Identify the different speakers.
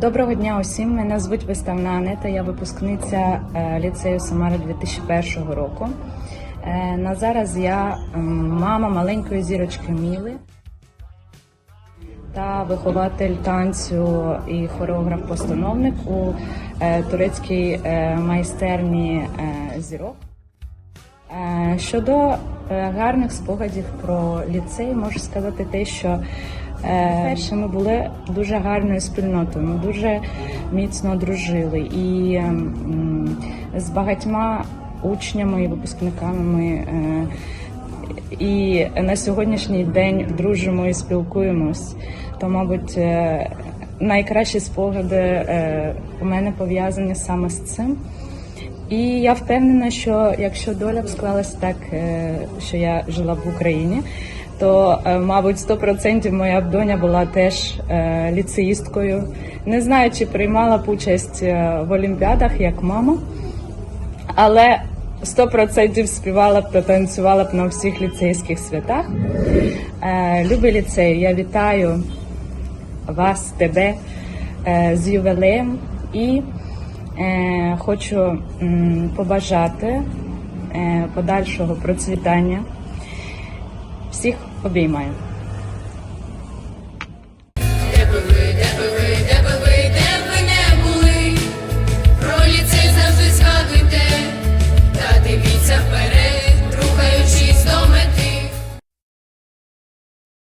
Speaker 1: Доброго дня усім. Мене звуть Виставна Анета. Я випускниця е, ліцею Самара 2001 року. Е, На зараз я мама маленької зірочки Міли та вихователь танцю і хореограф-постановник у е, турецькій майстерні зірок. Щодо гарних спогадів про ліцей, можу сказати те, що перше ми були дуже гарною спільнотою, ми дуже міцно дружили і з багатьма учнями і випускниками ми е, і на сьогоднішній день дружимо і спілкуємось. То, мабуть, е, найкращі спогади е, у мене пов'язані саме з цим. І я впевнена, що якщо доля б склалась так, е, що я жила б в Україні, то, е, мабуть, 100% моя б доня була теж е, ліцеїсткою. Не знаю, чи приймала б участь в олімпіадах як мама, але 100% співала б та танцювала б на всіх ліцейських святах. Любий ліцей, я вітаю вас, тебе з ювілеєм і хочу побажати е, подальшого процвітання. Всіх обіймаю.